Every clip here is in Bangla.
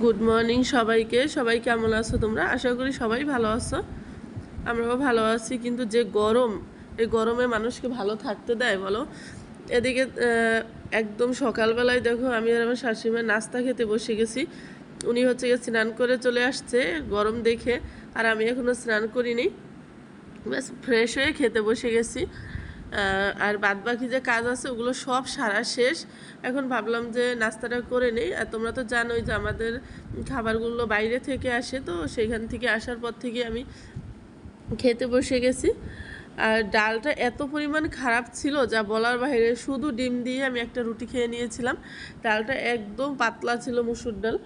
গুড মর্নিং সবাইকে। সবাই কেমন আছো তোমরা? আশা করি সবাই ভালো আছো। আমরাও ভালো আছি, কিন্তু যে গরম, এই গরমে মানুষকে ভালো থাকতে দেয়, বলো? এদিকে একদম সকালবেলায় দেখো, আমি আর আমার শাশুড়িমার নাস্তা খেতে বসে গেছি। উনি হচ্ছে গিয়ে স্নান করে চলে আসছে, গরম দেখে, আর আমি এখনও স্নান করিনি। ব্যাস ফ্রেশ হয়ে খেতে বসে গেছি। আর বাদ বাকি যে কাজ আছে, ওগুলো সব সারা শেষ। এখন ভাবলাম যে নাস্তাটা করে নেই। আর তোমরা তো জানোই যে আমাদের খাবারগুলো বাইরে থেকে আসে, তো সেখান থেকে আসার পর থেকে আমি খেতে বসে গেছি। আর ডালটা এত পরিমাণ খারাপ ছিল যা বলার বাইরে শুধু ডিম দিয়ে আমি একটা রুটি খেয়ে নিয়েছিলাম। ডালটা একদম পাতলা ছিল মুসুর ডাল।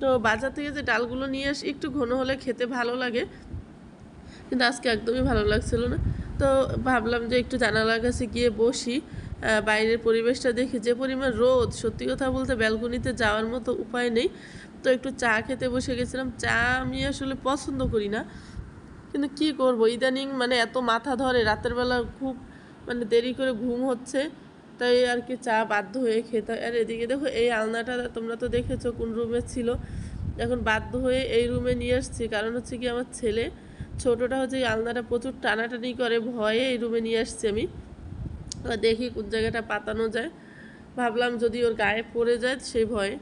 তো বাজার থেকে যে ডালগুলো নিয়ে আসি, একটু ঘন হলে খেতে ভালো লাগে। কিন্তু আজকে একদমই ভালো লাগছিল না। তো ভাবলাম যে একটু জানালার কাছে গিয়ে বসি। বাইরের পরিবেশটা দেখি যে পরিমাণ রোদ। সত্যি কথা বলতে ব্যালকনিতে যাওয়ার মতো উপায় নেই। তো একটু চা খেতে বসে গেছিলাম। চা আমি আসলে পছন্দ করি না। কিন্তু কি করব? ইদানিং মানে এত মাথা ধরে, রাতের বেলা খুব মানে দেরি করে ঘুম হচ্ছে। তাই আর কি চা বাধ্য হয়ে খেতে। আর এদিকে দেখো, এই আলনাটা তোমরা তো দেখেছ কোন রুমে ছিল। এখন বাধ্য হয়ে এই রুমে নিয়ে আসছি। কারণ হচ্ছে কি, আমার ছেলে ছোটটা হচ্ছে আলনাটা প্রচুর টানাটানি করে, ভয়ে এই রুমে নিয়ে আসছি আমি। দেখি কোন জায়গাটা পাতানো যায়। ভাবলাম যদি ওর গায়ে পড়ে যায় সেই ভয়ে।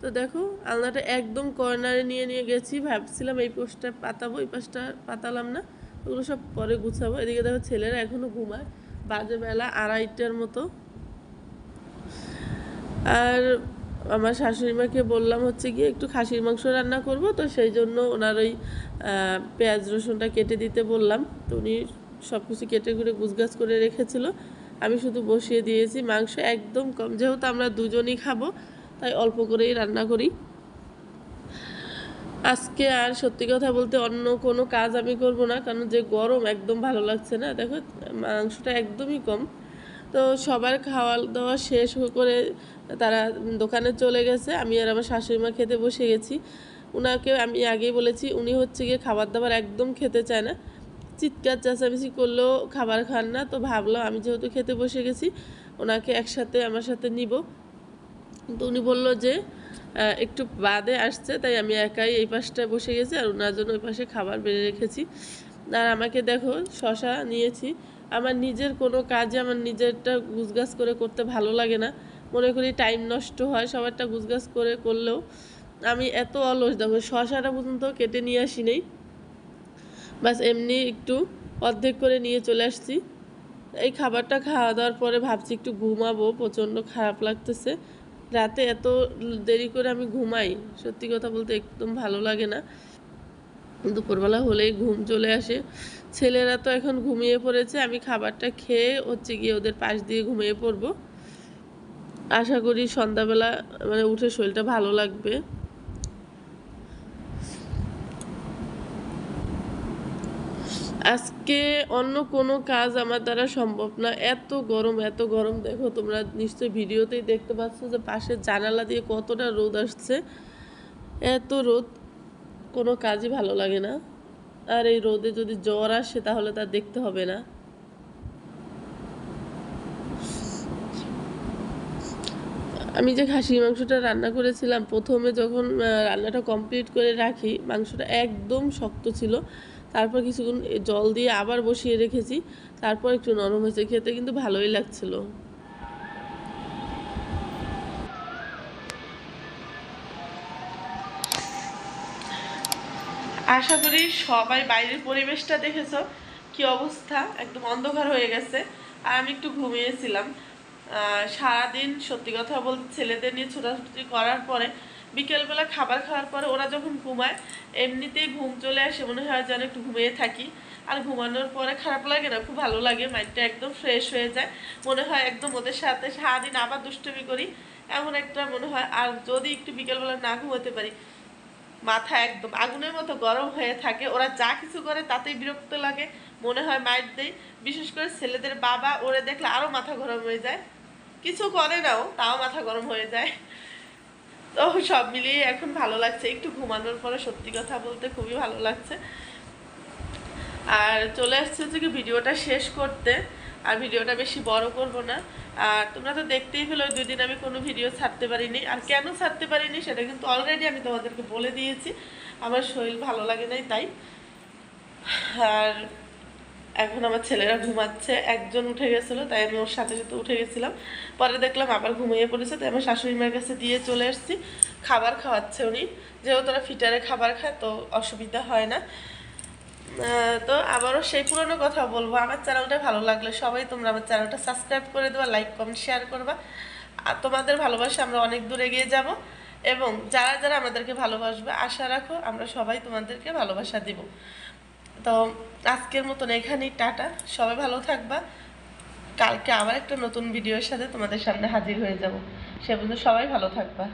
তো দেখো, আলনাটা একদম কর্নারে নিয়ে নিয়ে গেছি। ভাবছিলাম এই পোস্টটা পাতাবো, এই পাশটা পাতালাম না। ওগুলো সব পরে গুছাবো। এদিকে দেখো ছেলেরা এখনও ঘুমায়। বাজে বেলা আড়াইটার মতো। আর আমার শাশুড়ি মাকে বললাম হচ্ছে গিয়ে একটু খাসির মাংস রান্না করব, তো সেই জন্য ওনার ওই পেঁয়াজ রসুনটা কেটে দিতে বললাম। তো উনি সব কিছু কেটে কুটে গুছগাছ করে রেখেছিল। আমি শুধু বসিয়ে দিয়েছি মাংস একদম কম, যেহেতু আমরা দুজনই খাব, তাই অল্প করেই রান্না করি। আজকে আর সত্যি কথা বলতে অন্য কোনো কাজ আমি করব না, কারণ যে গরম একদম ভালো লাগছে না। দেখো, মাংসটা একদমই কম। তো সবার খাওয়া দাওয়া শেষ করে তারা দোকানে চলে গেছে। আমি আর আমার শাশুড়ি মা খেতে বসে গেছি। উনাকে আমি আগেই বলেছি, উনি হচ্ছে গিয়ে খাবার দাবার একদম খেতে চায় না। চিৎকার চেঁচামেচি করলেও খাবার খান না। তো ভাবলাম আমি যেহেতু খেতে বসে গেছি ওনাকে একসাথে আমার সাথে নিব। তো উনি বলল যে একটু বাদে আসছে, তাই আমি একাই এই পাশটায় বসে গেছি আর ওনার জন্য ওই পাশে খাবার বেড়ে রেখেছি। আর আমাকে দেখো শশা নিয়েছি। আমার নিজের কোনো কাজে আমার নিজেরটা গুছগাছ করে করতে ভালো লাগে না। মনে করি টাইম নষ্ট হয়, সবারটা গুছগাছ করে করলেও আমি এত অলস। দেখো, শশাটা পর্যন্ত কেটে নিয়ে আসি নেই বাস এমনি একটু অর্ধেক করে নিয়ে চলে আসছি। এই খাবারটা খাওয়া দাওয়ার পরে ভাবছি একটু ঘুমাবো, প্রচণ্ড খারাপ লাগতেছে। রাতে এত দেরি করে আমি ঘুমাই, সত্যি কথা বলতে একদম ভালো লাগে না। দুপুরবেলা হলেই ঘুম চলে আসে। ছেলেরা তো এখন ঘুমিয়ে পড়েছে, আমি খাবারটা খেয়ে হচ্ছে গিয়ে ওদের পাশ দিয়ে ঘুমিয়ে পড়ব। আশা করি সন্ধ্যাবেলা মানে উঠে শরীরটা ভালো লাগবে। আজকে অন্য কোনো কাজ আমার দ্বারা সম্ভব না। এত গরম এত গরম, দেখো তোমরা নিশ্চয়ই ভিডিওতেই দেখতে পাচ্ছ যে পাশের জানালা দিয়ে কতটা রোদ আসছে। এত রোদ। কোনো কাজই ভালো লাগে না। আর এই রোদে যদি জ্বর আসে তাহলে তার দেখতে হবে না। আমি যে খাসির মাংসটা রান্না করেছিলাম, প্রথমে যখন রান্নাটা কমপ্লিট করে রাখি, মাংসটা একদম শক্ত ছিল। তারপর কিছুক্ষণ জল দিয়ে আবার বসিয়ে রেখেছি। তারপর একটু নরম হয়েছে, খেতে কিন্তু ভালোই লাগছিল। আশা করি সবাই বাইরের পরিবেশটা দেখেছ। কি অবস্থা? একদম অন্ধকার হয়ে গেছে। আর আমি একটু ঘুমিয়েছিলাম। সারাদিন সত্যি কথা বলতে ছেলেদের নিয়ে ছোটাছুটি করার পরে, বিকেলবেলা খাবার খাওয়ার পরে ওরা যখন ঘুমায়, এমনিতেই ঘুম চলে আসে, মনে হয় যেন একটু ঘুমিয়ে থাকি। আর ঘুমানোর পরে খারাপ লাগে না, খুব ভালো লাগে, মাইন্ডটা একদম ফ্রেশ হয়ে যায়। মনে হয় একদম ওদের সাথে সারাদিন আবার দুষ্টুমি করি। এমন একটা মনে হয়। আর যদি একটু বিকেলবেলা না ঘুমাতে পারি মাথা একদম আগুনের মতো গরম হয়ে থাকে। ওরা যা কিছু করে তাতেই বিরক্ত লাগে, মনে হয় মাইট দেয় বিশেষ করে ছেলেদের বাবা, ওরে দেখলে আরও মাথা গরম হয়ে যায়। কিছু করে নাও তাও মাথা গরম হয়ে যায়। তো সব মিলিয়ে এখন ভালো লাগছে। একটু ঘুমানোর পরে সত্যি কথা বলতে খুবই ভালো লাগছে। আর চলে আসছে হচ্ছে কি ভিডিওটা শেষ করতে। আর ভিডিওটা বেশি বড় করব না। আর তোমরা তো দেখতেই পেল দুই দিন আমি কোনো ভিডিও ছাড়তে পারিনি। আর কেন ছাড়তে পারিনি সেটা কিন্তু অলরেডি আমি তোমাদেরকে বলে দিয়েছি। আমার শরীর ভালো লাগে নাই তাই। আর এখন আমার ছেলেরা ঘুমাচ্ছে। একজন উঠে গেছিল, তাই আমি ওর সাথে সাথে উঠে গেছিলাম। পরে দেখলাম আবার ঘুমিয়ে পড়েছে, তাই আমার শাশুড়ি মায়ের কাছে দিয়ে চলে এসেছি। খাবার খাওয়াচ্ছে উনি। যেহেতু ওরা ফিটারে খাবার খায়, তো অসুবিধা হয় না। তো আবারও সেই পুরনো কথা বলব। আমার চ্যানেলটা ভালো লাগলে সবাই তোমরা আমার চ্যানেলটা সাবস্ক্রাইব করে দেবা লাইক কমেন্ট শেয়ার করবা। আর তোমাদের ভালোবাসা আমরা অনেক দূর এগিয়ে যাব এবং যারা যারা আমাদেরকে ভালোবাসবে, আশা রাখো আমরা সবাই তোমাদেরকে ভালোবাসা দিব। তো আজকের মতন এখানেই, টাটা। সবাই ভালো থাকবা। কালকে আবার একটা নতুন ভিডিওর সাথে তোমাদের সামনে হাজির হয়ে যাব। সে পর্যন্ত সবাই ভালো থাকবা।